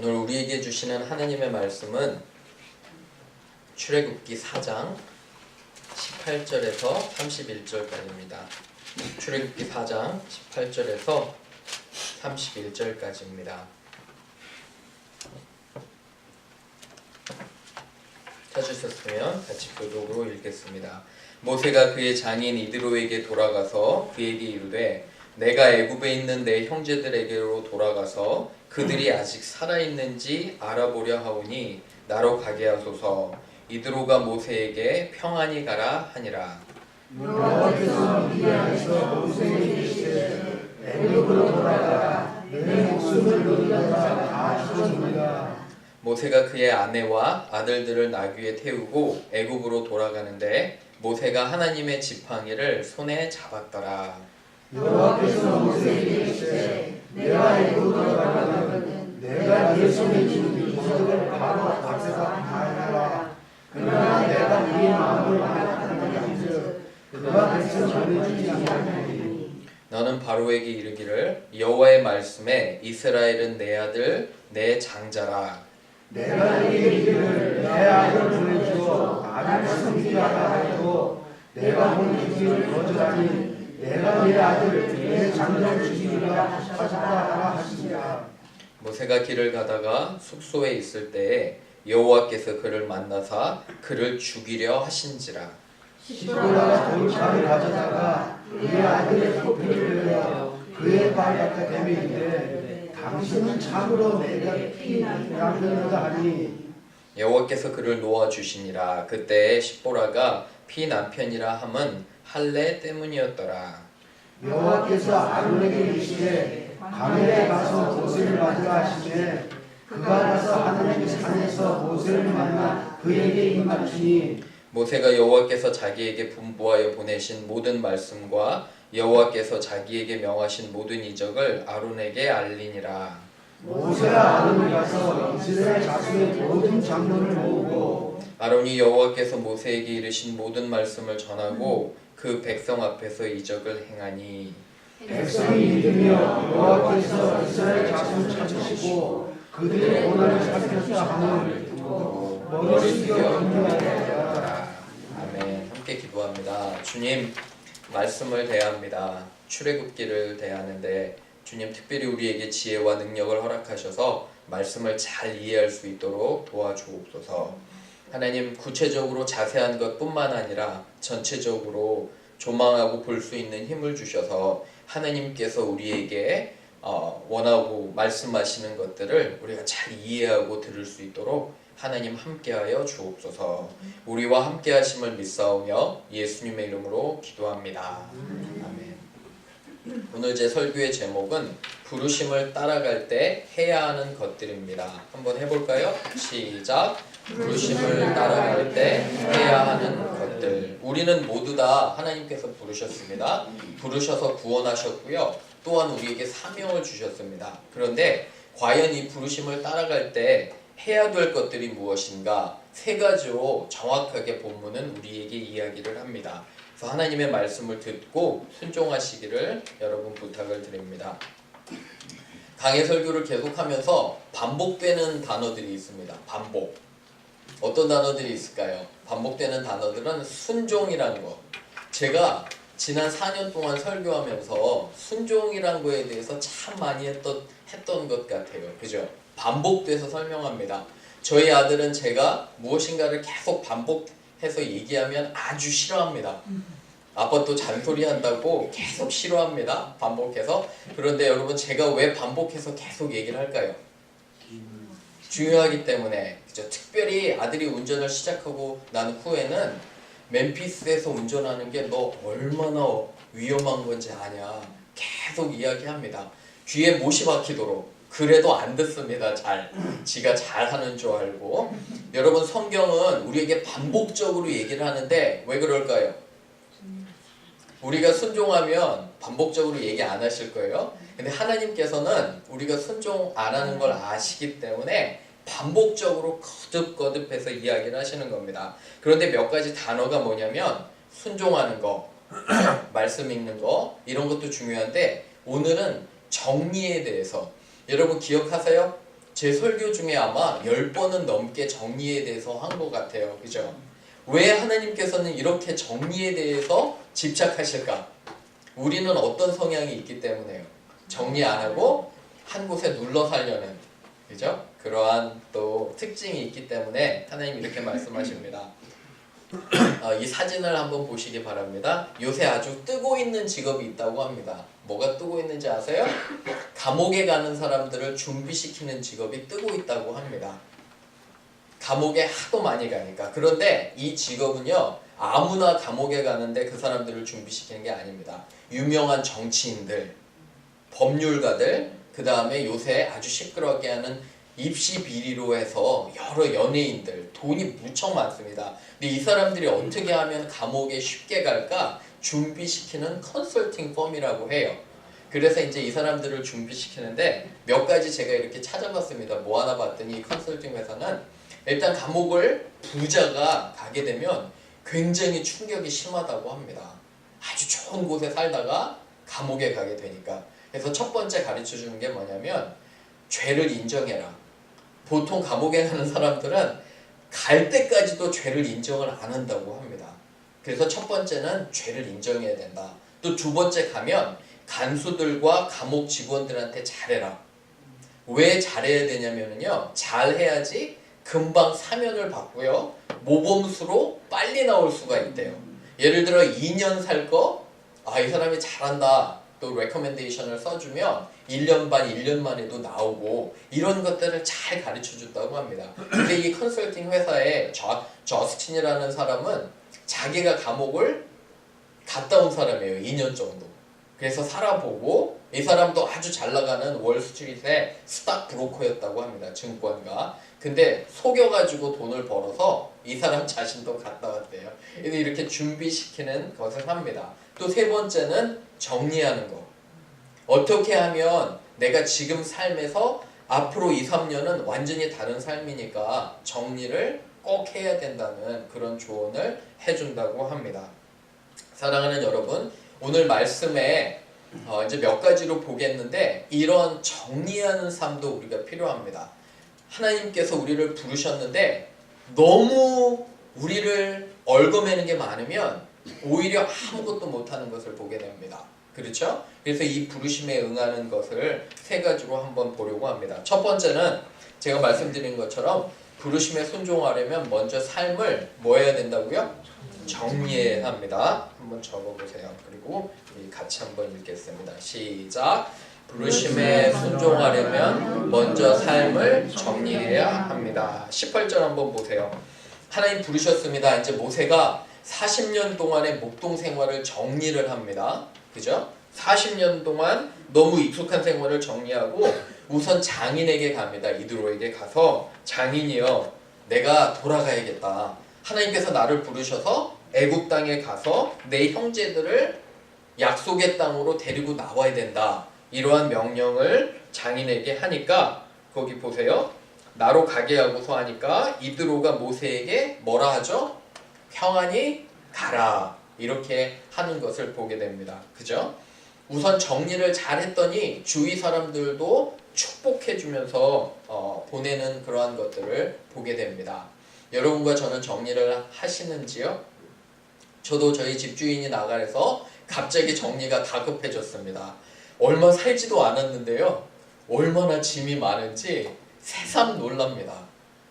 오늘 우리에게 주시는 하나님의 말씀은 출애굽기 4장 18절에서 31절까지입니다. 출애굽기 4장 18절에서 31절까지입니다. 찾으셨으면 같이 교독으로 읽겠습니다. 모세가 그의 장인 이드로에게 돌아가서 그에게 이르되 내가 애굽에 있는 내 형제들에게로 돌아가서 그들이 아직 살아 있는지 알아보려 하오니 나로 가게 하소서. 이드로가 모세에게 평안히 가라 하니라. 여호와께서 미디안에서 모세에게 이르시되 애굽으로 돌아가라 내 목숨을 너희가 다 죽어주리라 모세가 그의 아내와 아들들을 나귀에 태우고 애굽으로 돌아가는데 모세가 하나님의 지팡이를 손에 잡았더라 여호와께서 모세에게 이르시되 내가 애굽으로 돌아가면 내가 네 손에 쥔 이적을 바로 앞에서 하리라. 그러나 내가 네 마음을 그가 백성 아니하리니. 너는 바로에게 이르기를 여호와의 말씀에 이스라엘은 내 아들 내 장자라. 내가 네게 이르기를 내 아들을 보내주어 섬기게 하라 하여도 내가 보내주기를 거절하니 내가 네 아들 내 장자를 죽이리라 하셨다 하시니라 모세가 길을 가다가 숙소에 있을 때에 여호와께서 그를 만나사 그를 죽이려 하신지라. 시보라가 돌칼을 가져다가 그의 아들의 토피를 내어 그의 발바닥에 대매이되 당신은 참으로 내가 피 남겨놓다 하니. 여호와께서 그를 놓아 주시니라. 그때에 십보라가 피 남편이라 함은 할례 때문이었더라. 여호와께서 아론에게 이르시되 가멜에 가서 모세를 맞으라 하시되 그가 가서 하나님의 산에서 모세를 만나 그에게 입맞추니 모세가 여호와께서 자기에게 분부하여 보내신 모든 말씀과 여호와께서 자기에게 명하신 모든 이적을 아론에게 알리니라. 모세가 아론을 가서 이스라엘 자손의 모든 장로를 모으고 아론이 여호와께서 모세에게 이르신 모든 말씀을 전하고 그 백성 앞에서 이적을 행하니 백성이 믿으며 여호와께서 이스라엘 자손을 찾으시고 그들의 고난을 살폈다 함을 듣고 머리 숙여 경배하였다. 아멘. 함께 기도합니다. 주님 말씀을 대합니다. 출애굽기를 대하는데 주님 특별히 우리에게 지혜와 능력을 허락하셔서 말씀을 잘 이해할 수 있도록 도와주옵소서. 하나님 구체적으로 자세한 것뿐만 아니라 전체적으로 조망하고 볼 수 있는 힘을 주셔서 하나님께서 우리에게 어, 원하고 말씀하시는 것들을 우리가 잘 이해하고 들을 수 있도록 하나님 함께하여 주옵소서. 우리와 함께하심을 믿사오며 예수님의 이름으로 기도합니다. 아멘. 오늘 제 설교의 제목은 부르심을 따라갈 때 해야 하는 것들입니다. 한번 해볼까요? 시작. 부르심을 따라갈 때 해야 하는 것들. 우리는 모두 다 하나님께서 부르셨습니다. 부르셔서 구원하셨고요. 또한 우리에게 사명을 주셨습니다. 그런데 과연 이 부르심을 따라갈 때 해야 될 것들이 무엇인가? 세 가지로 정확하게 본문은 우리에게 이야기를 합니다. 그래서 하나님의 말씀을 듣고 순종하시기를 여러분 부탁을 드립니다. 강해 설교를 계속하면서 반복되는 단어들이 있습니다. 반복. 어떤 단어들이 있을까요? 반복되는 단어들은 순종이라는 거. 제가 지난 4년 동안 설교하면서 순종이란 거에 대해서 참 많이 했던, 했던 것 같아요. 그죠? 반복돼서 설명합니다. 저희 아들은 제가 무엇인가를 계속 반복해서 얘기하면 아주 싫어합니다. 아빠 또 잔소리 한다고 계속 싫어합니다. 반복해서. 그런데 여러분 제가 왜 반복해서 계속 얘기를 할까요? 중요하기 때문에 그죠? 특별히 아들이 운전을 시작하고 난 후에는 멤피스에서 운전하는 게 너 얼마나 위험한 건지 아냐 계속 이야기합니다. 귀에 못이 박히도록 그래도 안 듣습니다. 잘 지가 잘하는 줄 알고 여러분 성경은 우리에게 반복적으로 얘기를 하는데 왜 그럴까요? 우리가 순종하면 반복적으로 얘기 안 하실 거예요. 근데 하나님께서는 우리가 순종 안 하는 걸 아시기 때문에 반복적으로 거듭거듭해서 이야기를 하시는 겁니다. 그런데 몇 가지 단어가 뭐냐면 순종하는 거, 말씀 읽는 거 이런 것도 중요한데 오늘은 정리에 대해서 여러분 기억하세요? 제 설교 중에 아마 10번은 넘게 정리에 대해서 한 것 같아요. 그죠? 왜 하나님께서는 이렇게 정리에 대해서 집착하실까? 우리는 어떤 성향이 있기 때문에요. 정리 안 하고 한 곳에 눌러 살려는 그죠? 그러한 또 특징이 있기 때문에 하나님 이렇게 말씀하십니다. 어, 이 사진을 한번 보시기 바랍니다. 요새 아주 뜨고 있는 직업이 있다고 합니다. 뭐가 뜨고 있는지 아세요? 감옥에 가는 사람들을 준비시키는 직업이 뜨고 있다고 합니다. 감옥에 하도 많이 가니까. 그런데 이 직업은요, 아무나 감옥에 가는데 그 사람들을 준비시키는 게 아닙니다. 유명한 정치인들, 법률가들, 그 다음에 요새 아주 시끄럽게 하는 입시 비리로 해서 여러 연예인들, 돈이 무척 많습니다. 근데 이 사람들이 어떻게 하면 감옥에 쉽게 갈까? 준비시키는 컨설팅 펌이라고 해요. 그래서 이제 이 사람들을 준비시키는데 몇 가지 제가 이렇게 찾아봤습니다. 뭐 하나 봤더니 이 컨설팅 회사는 일단 감옥을 부자가 가게 되면 굉장히 충격이 심하다고 합니다. 아주 좋은 곳에 살다가 감옥에 가게 되니까. 그래서 첫 번째 가르쳐 주는 게 뭐냐면 죄를 인정해라. 보통 감옥에 가는 사람들은 갈 때까지도 죄를 인정을 안 한다고 합니다. 그래서 첫 번째는 죄를 인정해야 된다. 또 두 번째 가면 간수들과 감옥 직원들한테 잘해라. 왜 잘해야 되냐면요. 잘해야지 금방 사면을 받고요. 모범수로 빨리 나올 수가 있대요. 예를 들어 2년 살 거, 아, 이 사람이 잘한다. 또 레커멘데이션을 써주면 1년 반, 1년 만에도 나오고 이런 것들을 잘 가르쳐 줬다고 합니다. 근데 이 컨설팅 회사의 저, 저스틴이라는 사람은 자기가 감옥을 갔다 온 사람이에요. 2년 정도. 그래서 살아보고 이 사람도 아주 잘 나가는 월스트리트의 스탁 브로커였다고 합니다. 증권가. 근데 속여가지고 돈을 벌어서 이 사람 자신도 갔다 왔대요. 이렇게 준비시키는 것을 합니다. 또 세 번째는 정리하는 거. 어떻게 하면 내가 지금 삶에서 앞으로 2, 3년은 완전히 다른 삶이니까 정리를 꼭 해야 된다는 그런 조언을 해준다고 합니다. 사랑하는 여러분, 오늘 말씀에 어, 이제 몇 가지로 보겠는데 이런 정리하는 삶도 우리가 필요합니다. 하나님께서 우리를 부르셨는데 너무 우리를 얽어매는 게 많으면 오히려 아무것도 못하는 것을 보게 됩니다. 그렇죠? 그래서 이 부르심에 응하는 것을 세 가지로 한번 보려고 합니다. 첫 번째는 제가 말씀드린 것처럼 부르심에 순종하려면 먼저 삶을 뭐 해야 된다고요? 정리해야 합니다. 한번 적어보세요. 그리고 같이 한번 읽겠습니다. 시작. 부르심에 순종하려면 먼저 삶을 정리해야 합니다. 18절 한번 보세요. 하나님 부르셨습니다. 이제 모세가 40년 동안의 목동 생활을 정리를 합니다. 그죠? 40년 동안 너무 익숙한 생활을 정리하고 우선 장인에게 갑니다. 이드로에게 가서 장인이여 내가 돌아가야겠다. 하나님께서 나를 부르셔서 애굽 땅에 가서 내 형제들을 약속의 땅으로 데리고 나와야 된다. 이러한 명령을 장인에게 하니까 거기 보세요. 나로 가게 하고서 하니까 이드로가 모세에게 뭐라 하죠? 평안히 가라. 이렇게 하는 것을 보게 됩니다. 그죠? 우선 정리를 잘 했더니 주위 사람들도 축복해 주면서 어, 보내는 그러한 것들을 보게 됩니다. 여러분과 저는 정리를 하시는지요? 저도 저희 집주인이 나가서 갑자기 정리가 다급해졌습니다. 얼마 살지도 않았는데요. 얼마나 짐이 많은지 새삼 놀랍니다.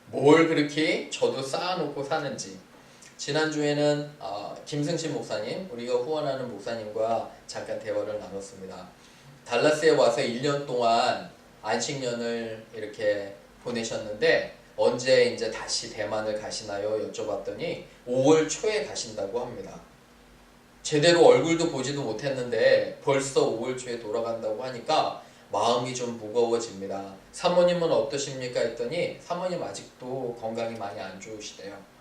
뭘 그렇게 저도 쌓아놓고 사는지. 지난주에는 어, 김승신 목사님, 우리가 후원하는 목사님과 잠깐 대화를 나눴습니다. 달라스에 와서 1년 동안 안식년을 이렇게 보내셨는데 언제 이제 다시 대만을 가시나요? 여쭤봤더니 5월 초에 가신다고 합니다. 제대로 얼굴도 보지도 못했는데 벌써 5월 초에 돌아간다고 하니까 마음이 좀 무거워집니다. 사모님은 어떠십니까? 했더니 사모님 아직도 건강이 많이 안 좋으시대요.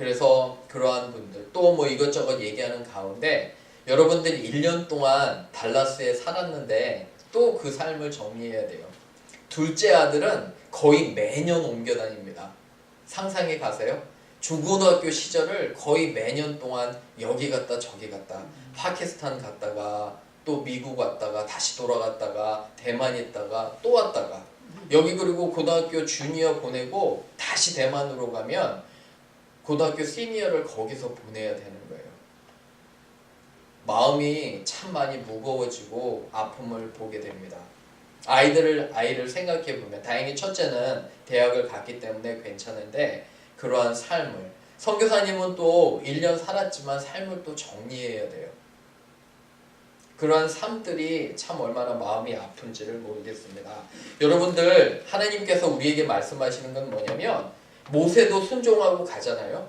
그래서 그러한 분들 또 뭐 이것저것 얘기하는 가운데 여러분들이 1년 동안 달라스에 살았는데 또 그 삶을 정리해야 돼요. 둘째 아들은 거의 매년 옮겨 다닙니다. 상상해 가세요. 중고등학교 시절을 거의 매년 동안 여기 갔다 저기 갔다 파키스탄 갔다가 또 미국 왔다가 다시 돌아갔다가 대만 있다가 또 왔다가 여기 그리고 고등학교 주니어 보내고 다시 대만으로 가면 고등학교 시니어를 거기서 보내야 되는 거예요. 마음이 참 많이 무거워지고 아픔을 보게 됩니다. 아이들을 아이를 생각해 보면 다행히 첫째는 대학을 갔기 때문에 괜찮은데 그러한 삶을 선교사님은 또 1년 살았지만 삶을 또 정리해야 돼요. 그러한 삶들이 참 얼마나 마음이 아픈지를 모르겠습니다. 여러분들 하나님께서 우리에게 말씀하시는 건 뭐냐면 모세도 순종하고 가잖아요.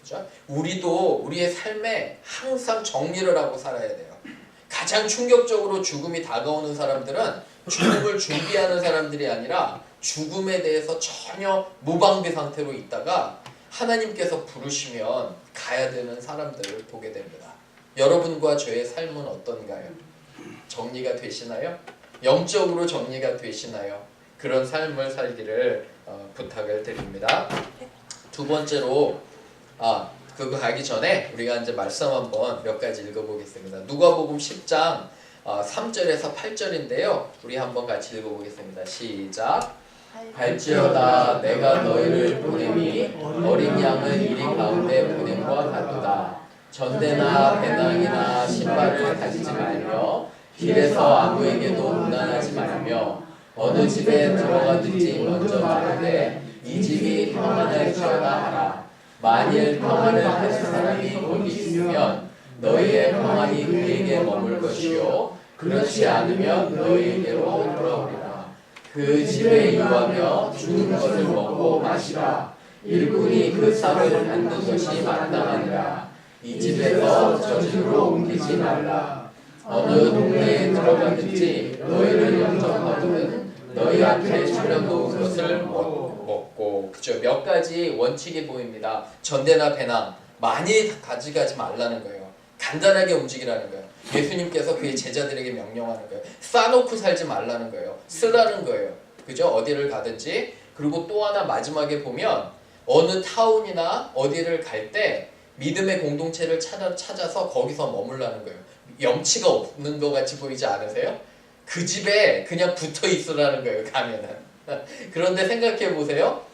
그죠? 우리도 우리의 삶에 항상 정리를 하고 살아야 돼요. 가장 충격적으로 죽음이 다가오는 사람들은 죽음을 준비하는 사람들이 아니라 죽음에 대해서 전혀 무방비 상태로 있다가 하나님께서 부르시면 가야 되는 사람들을 보게 됩니다. 여러분과 저의 삶은 어떤가요? 정리가 되시나요? 영적으로 정리가 되시나요? 그런 삶을 살기를 어, 부탁을 드립니다. 두 번째로 아 그거 가기 전에 우리가 이제 말씀 한번 몇 가지 읽어보겠습니다. 누가복음 10장 어, 3절에서 8절인데요. 우리 한번 같이 읽어보겠습니다. 시작. 할지어다 내가 너희를 보냄이 어린 양을 이리 가운데 보냄과 같도다. 전대나 배낭이나 신발을 가지지 말며 길에서 아무에게도 무난하지 말며 어느 집에 들어가든지 먼저 말하되 이 집이 평안할지어다 하라. 만일 평안을 하는 사람이 거기 있으면 너희의 평안이 그에게 머물 것이요 그렇지 않으면 너희에게로 돌아오리라. 그 집에 유하며 주는 것을 먹고 마시라. 일꾼이 그 쌀을 받는 것이 마땅하니라. 이 집에서 저 집으로 옮기지 말라. 어느 동네에 들어가든지 너희를 영접하거든 너희 앞에 차려놓은 것을 먹- 먹고 그죠 몇 가지 원칙이 보입니다. 전대나 배낭 많이 가져가지 말라는 거예요. 간단하게 움직이라는 거예요. 예수님께서 그의 제자들에게 명령하는 거예요. 싸놓고 살지 말라는 거예요. 쓰라는 거예요. 그죠? 어디를 가든지 그리고 또 하나 마지막에 보면 어느 타운이나 어디를 갈 때 믿음의 공동체를 찾아, 찾아서 거기서 머물라는 거예요. 염치가 없는 것 같이 보이지 않으세요? 그 집에 그냥 붙어 있으라는 거예요. 가면은. 그런데 생각해 보세요.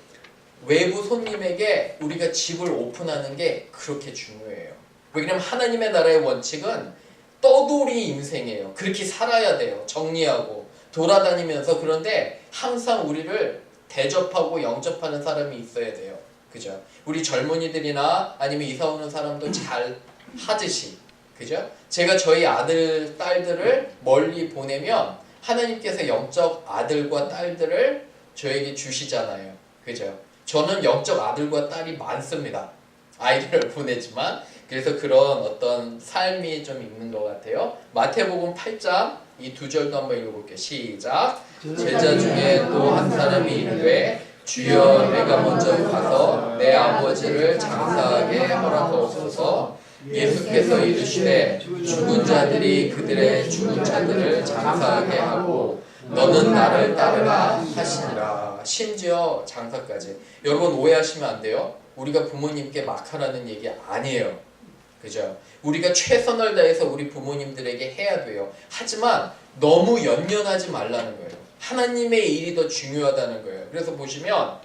외부 손님에게 우리가 집을 오픈하는 게 그렇게 중요해요. 왜냐면 하나님의 나라의 원칙은 떠돌이 인생이에요. 그렇게 살아야 돼요. 정리하고 돌아다니면서 그런데 항상 우리를 대접하고 영접하는 사람이 있어야 돼요. 그죠? 우리 젊은이들이나 아니면 이사 오는 사람도 잘 하듯이 그죠? 제가 저희 아들 딸들을 멀리 보내면 하나님께서 영적 아들과 딸들을 저에게 주시잖아요. 그죠? 저는 영적 아들과 딸이 많습니다. 아이들을 보내지만 그래서 그런 어떤 삶이 좀 있는 것 같아요. 마태복음 8장 이 두 절도 한번 읽어볼게요. 시작. 제자 중에 또 한 사람이 이르되 주여 내가 먼저 가서 내 아버지를 장사하게 허락하옵소서 예수께서 이르시되 죽은 자들이 그들의 죽은 자들을 장사하게 하고 너는 나를 따르라 하시니라. 심지어 장사까지. 여러분 오해하시면 안 돼요. 우리가 부모님께 막 하라는 얘기 아니에요. 그죠? 우리가 최선을 다해서 우리 부모님들에게 해야 돼요. 하지만 너무 연연하지 말라는 거예요. 하나님의 일이 더 중요하다는 거예요. 그래서 보시면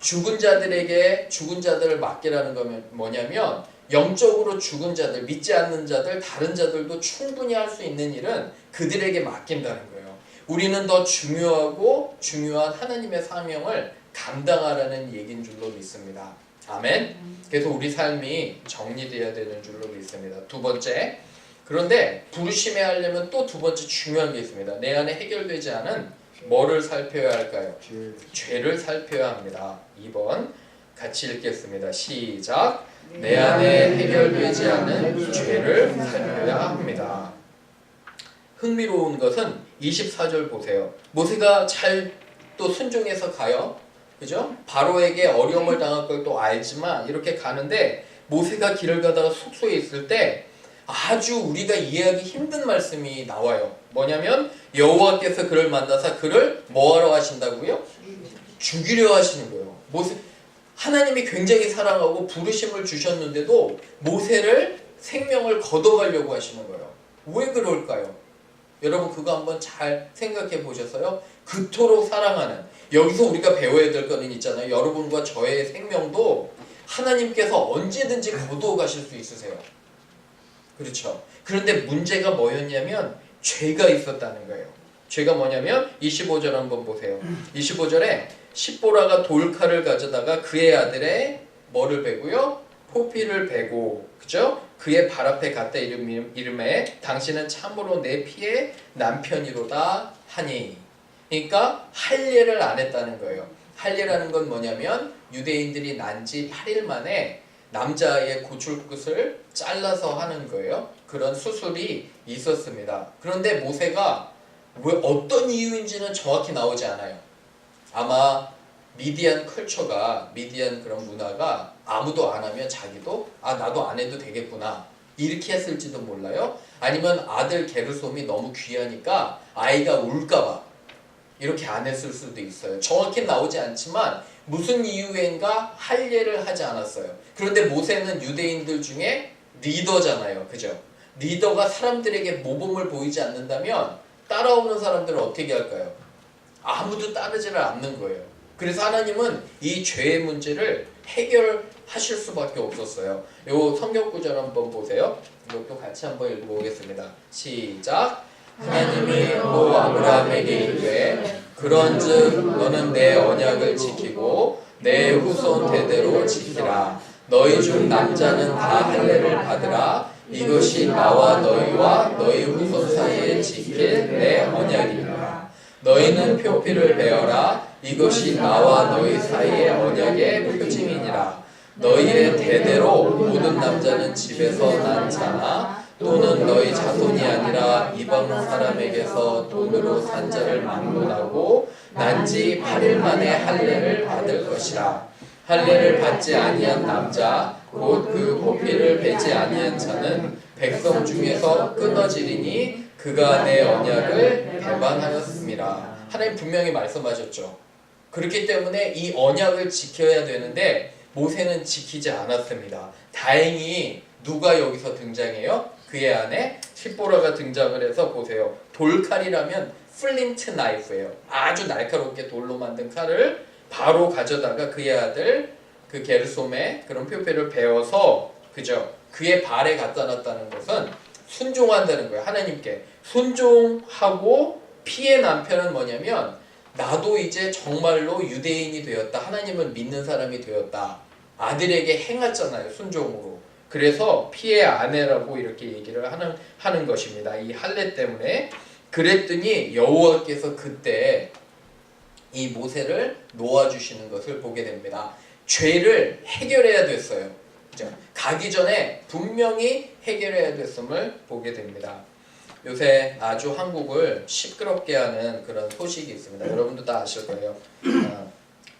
죽은 자들에게 죽은 자들을 맡기라는 거면 뭐냐면 영적으로 죽은 자들, 믿지 않는 자들, 다른 자들도 충분히 할 수 있는 일은 그들에게 맡긴다는 거예요. 우리는 더 중요하고 중요한 하나님의 사명을 감당하라는 얘기인 줄로 믿습니다. 아멘. 그래서 우리 삶이 정리되어야 되는 줄로 믿습니다. 두 번째. 그런데 부르심에 하려면 또 두 번째 중요한 게 있습니다. 내 안에 해결되지 않은 뭐를 살펴야 할까요? 죄를 살펴야 합니다. 2번 같이 읽겠습니다. 시작. 내 안에 해결되지 않은 죄를 살펴야 합니다. 흥미로운 것은 24절 보세요. 모세가 잘 또 순종해서 가요. 그죠? 바로에게 어려움을 당할 걸 또 알지만 이렇게 가는데 모세가 길을 가다가 숙소에 있을 때 아주 우리가 이해하기 힘든 말씀이 나와요. 뭐냐면 여호와께서 그를 만나서 그를 뭐하러 하신다고요? 죽이려 하시는 거예요. 모세 하나님이 굉장히 사랑하고 부르심을 주셨는데도 모세를 생명을 걷어가려고 하시는 거예요. 왜 그럴까요? 여러분 그거 한번 잘 생각해 보셨어요? 그토록 사랑하는 여기서 우리가 배워야 될 거는 있잖아요. 여러분과 저의 생명도 하나님께서 언제든지 거두어 가실 수 있으세요. 그렇죠. 그런데 문제가 뭐였냐면 죄가 있었다는 거예요. 죄가 뭐냐면 25절 한번 보세요. 25절에 십보라가 돌칼을 가져다가 그의 아들의 뭐를 베고요? 포피를 베고 그죠? 그의 발 앞에 갖다 이름, 이름에 당신은 참으로 내 피의 남편이로다 하니 그러니까 할례를 안 했다는 거예요. 할례라는 건 뭐냐면 유대인들이 난 지 8일 만에 남자의 고출끝을 잘라서 하는 거예요. 그런 수술이 있었습니다. 그런데 모세가 왜 어떤 이유인지는 정확히 나오지 않아요. 아마 미디안 컬처가 미디안 그런 문화가 아무도 안 하면 자기도 아 나도 안 해도 되겠구나 이렇게 했을지도 몰라요. 아니면 아들 게르솜이 너무 귀하니까 아이가 울까봐 이렇게 안 했을 수도 있어요. 정확히 나오지 않지만 무슨 이유인가 할례를 하지 않았어요. 그런데 모세는 유대인들 중에 리더잖아요. 그죠? 리더가 사람들에게 모범을 보이지 않는다면 따라오는 사람들은 어떻게 할까요? 아무도 따르지를 않는 거예요. 그래서 하나님은 이 죄의 문제를 해결하실 수밖에 없었어요. 요 성경 구절 한번 보세요. 이것도 같이 한번 읽어보겠습니다. 시작. 하나님이 또 아브라함에게 이르되 그런즉 너는 내 언약을 지키고 내 후손 대대로 지키라. 너희 중 남자는 다 할례를 받으라. 이것이 나와 너희와 너희 후손 사이에 지킬 내 언약이니라. 너희는 표피를 베어라. 이것이 나와 너희 사이의 언약의 표징이니라. 너희의 대대로 모든 남자는 집에서 난 자나 또는 너희 자손이 아니라 이방 사람에게서 돈으로 산 자를 막론하고 난 지 8일 만에 할례를 받을 것이라. 할례를 받지 아니한 남자 곧그 포피를 베지 아니한 자는 백성 중에서 끊어지리니 그가 내 언약을 배반하였습니다. 하나님 분명히 말씀하셨죠. 그렇기 때문에 이 언약을 지켜야 되는데 모세는 지키지 않았습니다. 다행히 누가 여기서 등장해요? 그의 안에 십보라가 등장을 해서 보세요. 돌칼이라면 플린트 나이프예요. 아주 날카롭게 돌로 만든 칼을 바로 가져다가 그의 아들 그 게르솜의 그런 표패를 베어서 그죠? 그의 발에 갖다 놨다는 것은 순종한다는 거예요. 하나님께 순종하고 피의 남편은 뭐냐면 나도 이제 정말로 유대인이 되었다. 하나님을 믿는 사람이 되었다. 아들에게 행했잖아요. 순종으로. 그래서 피의 아내라고 이렇게 얘기를 하는 하는 것입니다. 이 할례 때문에 그랬더니 여호와께서 그때 이 모세를 놓아 주시는 것을 보게 됩니다. 죄를 해결해야 됐어요. 가기 전에 분명히 해결해야 됐음을 보게 됩니다. 요새 아주 한국을 시끄럽게 하는 그런 소식이 있습니다. 여러분도 다 아실 거예요. 어,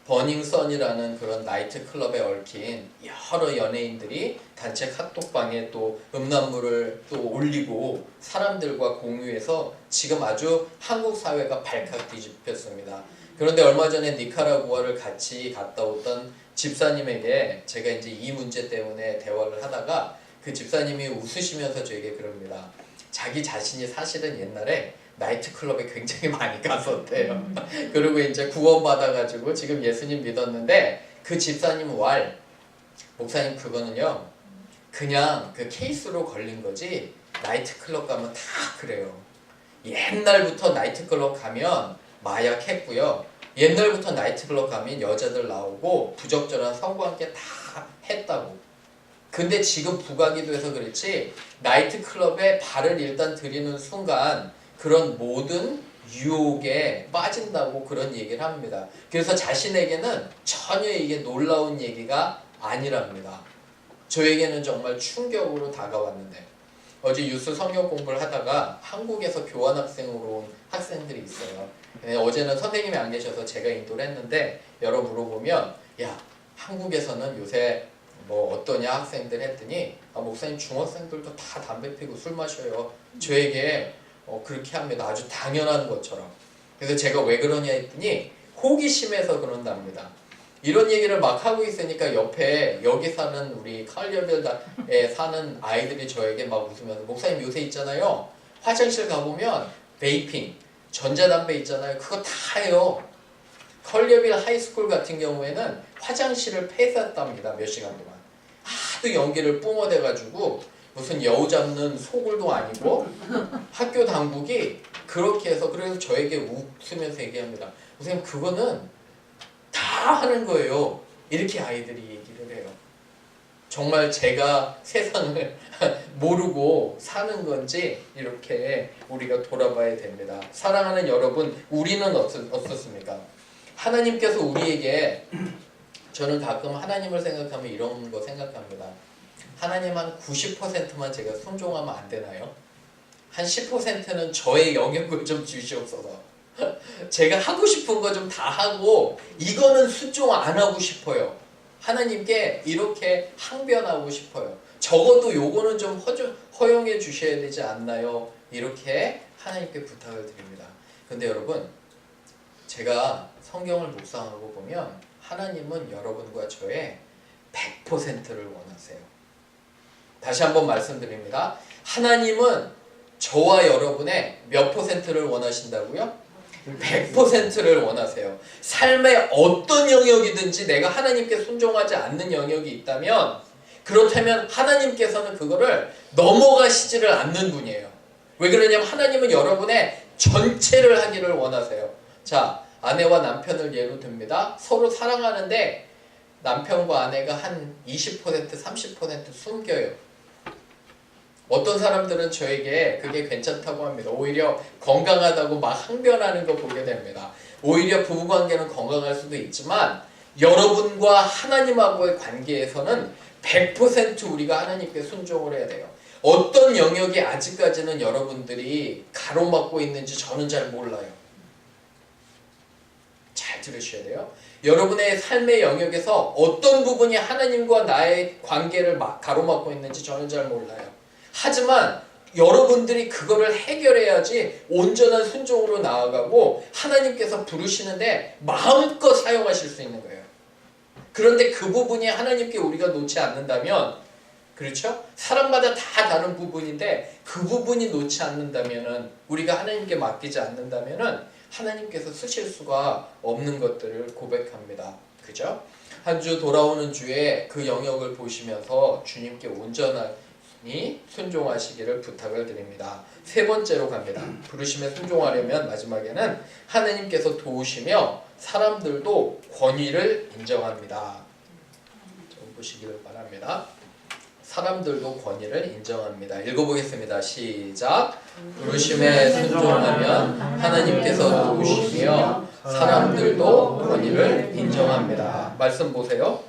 버닝썬이라는 그런 나이트 클럽에 얽힌 여러 연예인들이 단체 카톡방에 또 음란물을 또 올리고 사람들과 공유해서 지금 아주 한국 사회가 발칵 뒤집혔습니다. 그런데 얼마 전에 니카라구아를 같이 갔다 오던 집사님에게 제가 이제 이 문제 때문에 대화를 하다가 그 집사님이 웃으시면서 저에게 그럽니다. 자기 자신이 사실은 옛날에 나이트클럽에 굉장히 많이 갔었대요. 그리고 이제 구원받아가지고 지금 예수님 믿었는데 그 집사님 왈 목사님 그거는요 그냥 그 케이스로 걸린 거지 나이트클럽 가면 다 그래요. 옛날부터 나이트클럽 가면 마약 했고요. 옛날부터 나이트클럽 가면 여자들 나오고 부적절한 성관계 다 했다고. 근데 지금 부가기도해서 그렇지 나이트클럽에 발을 일단 들이는 순간 그런 모든 유혹에 빠진다고 그런 얘기를 합니다. 그래서 자신에게는 전혀 이게 놀라운 얘기가 아니랍니다. 저에게는 정말 충격으로 다가왔는데 어제 유스 성경 공부를 하다가 한국에서 교환학생으로 온 학생들이 있어요. 예, 어제는 선생님이 안 계셔서 제가 인도를 했는데 여러 물어보면 야 한국에서는 요새 뭐 어떠냐 학생들 했더니 아, 목사님 중학생들도 다 담배 피고 술 마셔요. 저에게 어, 그렇게 합니다. 아주 당연한 것처럼. 그래서 제가 왜 그러냐 했더니 호기심에서 그런답니다. 이런 얘기를 막 하고 있으니까 옆에 여기 사는 우리 칼리어빌다에 사는 아이들이 저에게 막 웃으면서 목사님 요새 있잖아요. 화장실 가보면 베이핑, 전자담배 있잖아요. 그거 다 해요. 컬리어빌 하이스쿨 같은 경우에는 화장실을 폐쇄했답니다. 몇 시간 동안. 하도 연기를 뿜어대가지고 무슨 여우 잡는 소굴도 아니고 학교 당국이 그렇게 해서 그래서 저에게 웃으면서 얘기합니다. 선생님 그거는 다 하는 거예요. 이렇게 아이들이 얘기를 해요. 정말 제가 세상을 모르고 사는 건지 이렇게 우리가 돌아봐야 됩니다. 사랑하는 여러분, 우리는 어떻, 어떻습니까? 하나님께서 우리에게 저는 가끔 하나님을 생각하면 이런 거 생각합니다. 하나님 한 90%만 제가 순종하면 안 되나요? 한 10%는 저의 영역을 좀 주시옵소서. 제가 하고 싶은 거 좀 다 하고 이거는 순종 안 하고 싶어요. 하나님께 이렇게 항변하고 싶어요. 적어도 요거는 좀 허용해 주셔야 되지 않나요? 이렇게 하나님께 부탁을 드립니다. 근데 여러분, 제가 성경을 묵상하고 보면 하나님은 여러분과 저의 100%를 원하세요. 다시 한번 말씀드립니다. 하나님은 저와 여러분의 몇 퍼센트를 원하신다고요? 100%를 원하세요. 삶의 어떤 영역이든지 내가 하나님께 순종하지 않는 영역이 있다면 그렇다면 하나님께서는 그거를 넘어가시지를 않는 분이에요. 왜 그러냐면 하나님은 여러분의 전체를 하기를 원하세요. 자, 아내와 남편을 예로 듭니다. 서로 사랑하는데 남편과 아내가 한 20%, 30% 숨겨요. 어떤 사람들은 저에게 그게 괜찮다고 합니다. 오히려 건강하다고 막 항변하는 거 보게 됩니다. 오히려 부부관계는 건강할 수도 있지만 여러분과 하나님하고의 관계에서는 100% 우리가 하나님께 순종을 해야 돼요. 어떤 영역이 아직까지는 여러분들이 가로막고 있는지 저는 잘 몰라요. 잘 들으셔야 돼요. 여러분의 삶의 영역에서 어떤 부분이 하나님과 나의 관계를 막 가로막고 있는지 저는 잘 몰라요. 하지만 여러분들이 그거를 해결해야지 온전한 순종으로 나아가고 하나님께서 부르시는데 마음껏 사용하실 수 있는 거예요. 그런데 그 부분이 하나님께 우리가 놓지 않는다면 그렇죠? 사람마다 다 다른 부분인데 그 부분이 놓지 않는다면은 우리가 하나님께 맡기지 않는다면은 하나님께서 쓰실 수가 없는 것들을 고백합니다. 그죠? 한 주 돌아오는 주에 그 영역을 보시면서 주님께 온전히 순종하시기를 부탁을 드립니다. 세 번째로 갑니다. 부르심에 순종하려면 마지막에는 하나님께서 도우시며 사람들도 권위를 인정합니다. 좀 보시기를 바랍니다. 사람들도 권위를 인정합니다. 읽어보겠습니다. 시작. 부르심에 순종하면 하나님께서 도우시며 사람들도 권위를 인정합니다. 말씀 보세요.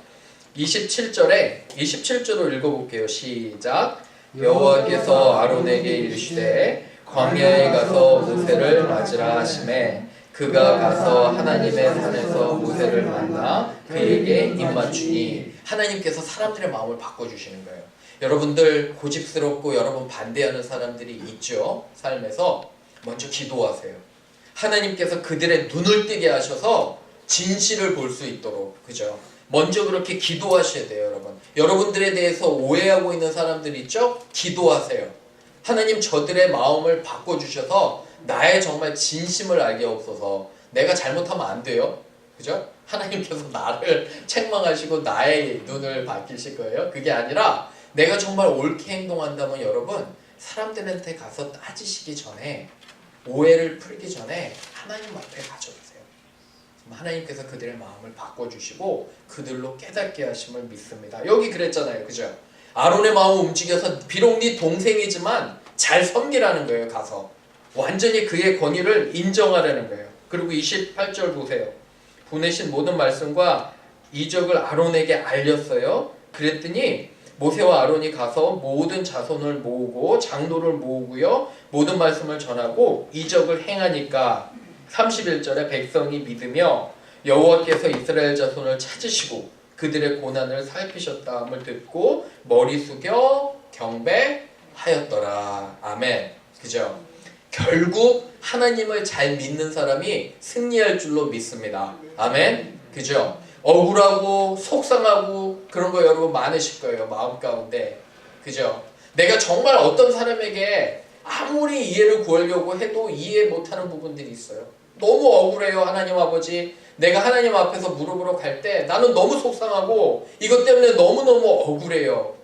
27절에 27절로 읽어볼게요. 시작. 여호와께서 아론에게 이르시되 광야에 가서 모세를 맞으라 하심에 그가 가서 하나님의 산에서 모세를 만나 그에게 입맞추니 하나님께서 사람들의 마음을 바꿔주시는 거예요. 여러분들 고집스럽고 여러분 반대하는 사람들이 있죠. 삶에서 먼저 기도하세요. 하나님께서 그들의 눈을 뜨게 하셔서 진실을 볼 수 있도록 그죠? 먼저 그렇게 기도하셔야 돼요, 여러분. 여러분들에 대해서 오해하고 있는 사람들 있죠? 기도하세요. 하나님 저들의 마음을 바꿔 주셔서 나의 정말 진심을 알게 없어서 내가 잘못하면 안 돼요. 그죠? 하나님께서 나를 책망하시고 나의 눈을 바뀌실 거예요. 그게 아니라 내가 정말 옳게 행동한다면 여러분 사람들한테 가서 따지시기 전에 오해를 풀기 전에 하나님 앞에 가져가세요. 하나님께서 그들의 마음을 바꿔주시고 그들로 깨닫게 하심을 믿습니다. 여기 그랬잖아요. 그죠? 아론의 마음을 움직여서 비록 네 동생이지만 잘 섬기라는 거예요. 가서. 완전히 그의 권위를 인정하라는 거예요. 그리고 28절 보세요. 보내신 모든 말씀과 이적을 아론에게 알렸어요. 그랬더니 모세와 아론이 가서 모든 자손을 모으고 장로를 모으고요. 모든 말씀을 전하고 이적을 행하니까 31절에 백성이 믿으며 여호와께서 이스라엘 자손을 찾으시고 그들의 고난을 살피셨다함을 듣고 머리 숙여 경배하였더라. 아멘. 그죠? 결국 하나님을 잘 믿는 사람이 승리할 줄로 믿습니다. 아멘. 그죠? 억울하고 속상하고 그런 거 여러분 많으실 거예요. 마음 가운데. 그죠? 내가 정말 어떤 사람에게 아무리 이해를 구하려고 해도 이해 못하는 부분들이 있어요. 너무 억울해요, 하나님 아버지. 내가 하나님 앞에서 무릎으로 갈 때 나는 너무 속상하고 이것 때문에 너무너무 억울해요.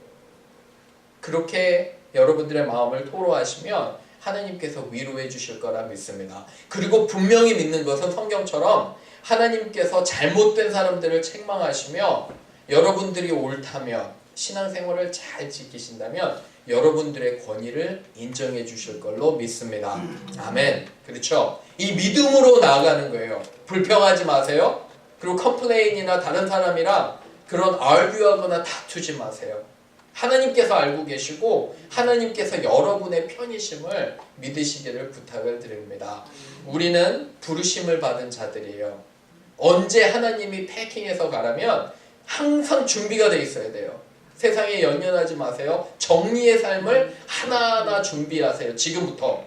그렇게 여러분들의 마음을 토로하시면 하나님께서 위로해 주실 거라 믿습니다. 그리고 분명히 믿는 것은 성경처럼 하나님께서 잘못된 사람들을 책망하시며 여러분들이 옳다면 신앙생활을 잘 지키신다면 여러분들의 권위를 인정해 주실 걸로 믿습니다. 아멘. 그렇죠? 이 믿음으로 나아가는 거예요. 불평하지 마세요. 그리고 컴플레인이나 다른 사람이랑 그런 알뷰하거나 다투지 마세요. 하나님께서 알고 계시고 하나님께서 여러분의 편이심을 믿으시기를 부탁을 드립니다. 우리는 부르심을 받은 자들이에요. 언제 하나님이 패킹해서 가라면 항상 준비가 돼 있어야 돼요. 세상에 연연하지 마세요. 정리의 삶을 하나하나 준비하세요. 지금부터.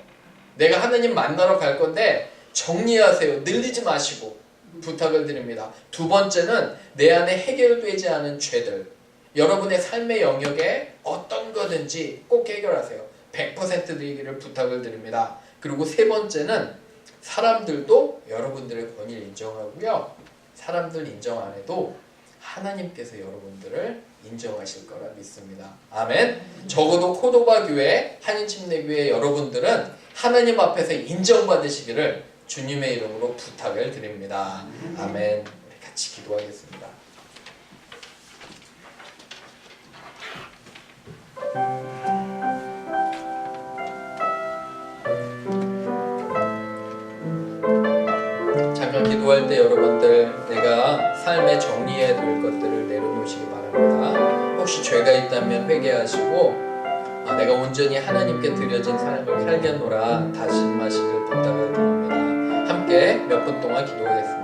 내가 하나님 만나러 갈 건데 정리하세요. 늘리지 마시고 부탁을 드립니다. 두 번째는 내 안에 해결되지 않은 죄들. 여러분의 삶의 영역에 어떤 거든지 꼭 해결하세요. 100% 드리기를 부탁을 드립니다. 그리고 세 번째는 사람들도 여러분들의 권위를 인정하고요. 사람들 인정 안 해도 하나님께서 여러분들을 인정하실 거라 믿습니다. 아멘. 적어도 코도바 교회 한인 침례 교회 여러분들은 하나님 앞에서 인정받으시기를 주님의 이름으로 부탁을 드립니다. 아멘. 같이 기도하겠습니다. 때 여러분들 내가 삶에 정리해야 될 것들을 내려놓으시기 바랍니다. 혹시 죄가 있다면 회개하시고 아, 내가 온전히 하나님께 드려진 삶을 살겠노라 다짐하시길 부탁을 드립니다. 함께 몇 분 동안 기도하겠습니다.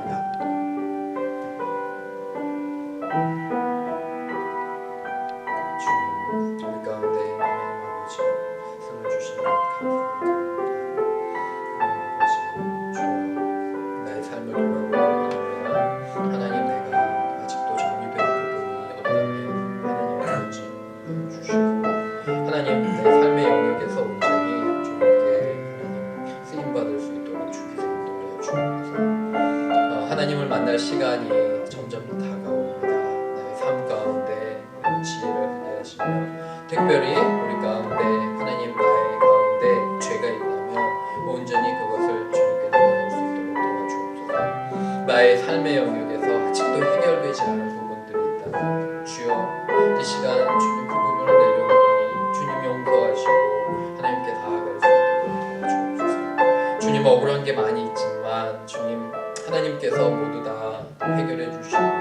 해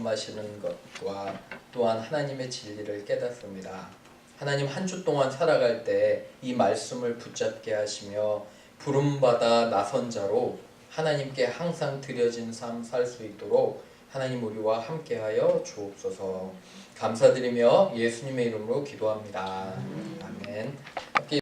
말씀하시는 것과 또한 하나님의 진리를 깨닫습니다. 하나님 한 주 동안 살아갈 때 이 말씀을 붙잡게 하시며 부름받아 나선 자로 하나님께 항상 드려진 삶 살 수 있도록 하나님 우리와 함께하여 주옵소서. 감사드리며 예수님의 이름으로 기도합니다. 아멘.